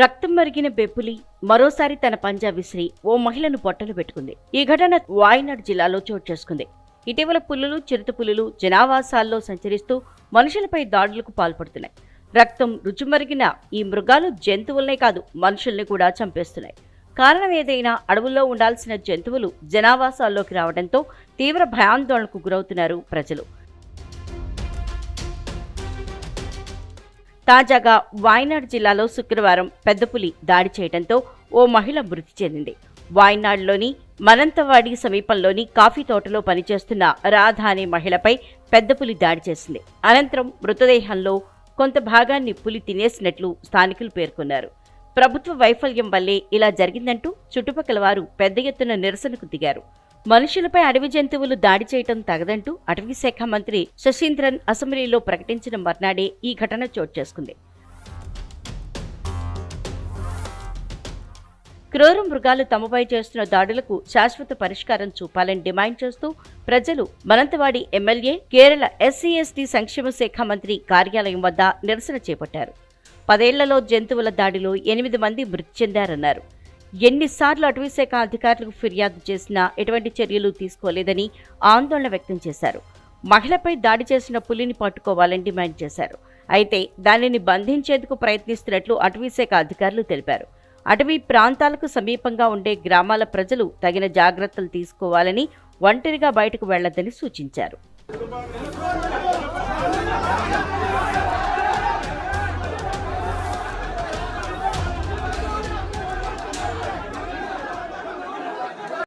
రక్తం మరిగిన బెప్పులి మరోసారి తన పంజా విసిరి ఓ మహిళను బొట్టలు పెట్టుకుంది. ఈ ఘటన వాయనాడ్ జిల్లాలో చోటు చేసుకుంది. ఇటీవల పులులు చిరుత పులులు జనావాసాల్లో సంచరిస్తూ మనుషులపై దాడులకు పాల్పడుతున్నాయి. రక్తం రుచిమరిగిన ఈ మృగాలు జంతువులనే కాదు మనుషుల్ని కూడా చంపేస్తున్నాయి. కారణం ఏదైనా అడవుల్లో ఉండాల్సిన జంతువులు జనావాసాల్లోకి రావడంతో తీవ్ర భయాందోళనకు గురవుతున్నారు ప్రజలు. తాజాగా వాయనాడ్ జిల్లాలో శుక్రవారం పెద్దపులి దాడి చేయడంతో ఓ మహిళ మృతి చెందింది. వాయనాడ్లోని మనంతవాడి సమీపంలోని కాఫీ తోటలో పనిచేస్తున్న రాధ అనే మహిళపై పెద్దపులి దాడి చేసింది. అనంతరం మృతదేహంలో కొంత భాగాన్ని పులి తినేసినట్లు స్థానికులు పేర్కొన్నారు. ప్రభుత్వ వైఫల్యం వల్లే ఇలా జరిగిందంటూ చుట్టుపక్కల వారు పెద్ద ఎత్తున నిరసనకు దిగారు. మనుషులపై అడవి జంతువులు దాడి చేయటం తగదంటూ అటవీ శాఖ మంత్రి శశీంద్రన్ అసెంబ్లీలో ప్రకటించిన మర్నాడే ఈ ఘటన చోటు చేసుకుంది. క్రూర మృగాలు తమపై చేస్తున్న దాడులకు శాశ్వత పరిష్కారం చూపాలని డిమాండ్ చేస్తూ ప్రజలు Mananthavady MLA Kerala SC ST సంక్షేమ శాఖ మంత్రి కార్యాలయం వద్ద నిరసన చేపట్టారు. పదేళ్ళలో జంతువుల దాడిలో ఎనిమిది మంది మృతి చెందారన్నారు. ఎన్నిసార్లు అటవీశాఖ అధికారులకు ఫిర్యాదు చేసినా ఎటువంటి చర్యలు తీసుకోలేదని ఆందోళన వ్యక్తం చేశారు. మహిళపై దాడి చేసిన పులిని పట్టుకోవాలని డిమాండ్ చేశారు. అయితే దానిని బంధించేందుకు ప్రయత్నిస్తున్నట్లు అటవీశాఖ అధికారులు తెలిపారు. అటవీ ప్రాంతాలకు సమీపంగా ఉండే గ్రామాల ప్రజలు తగిన జాగ్రత్తలు తీసుకోవాలని ఒంటరిగా బయటకు వెళ్ళొద్దని సూచించారు.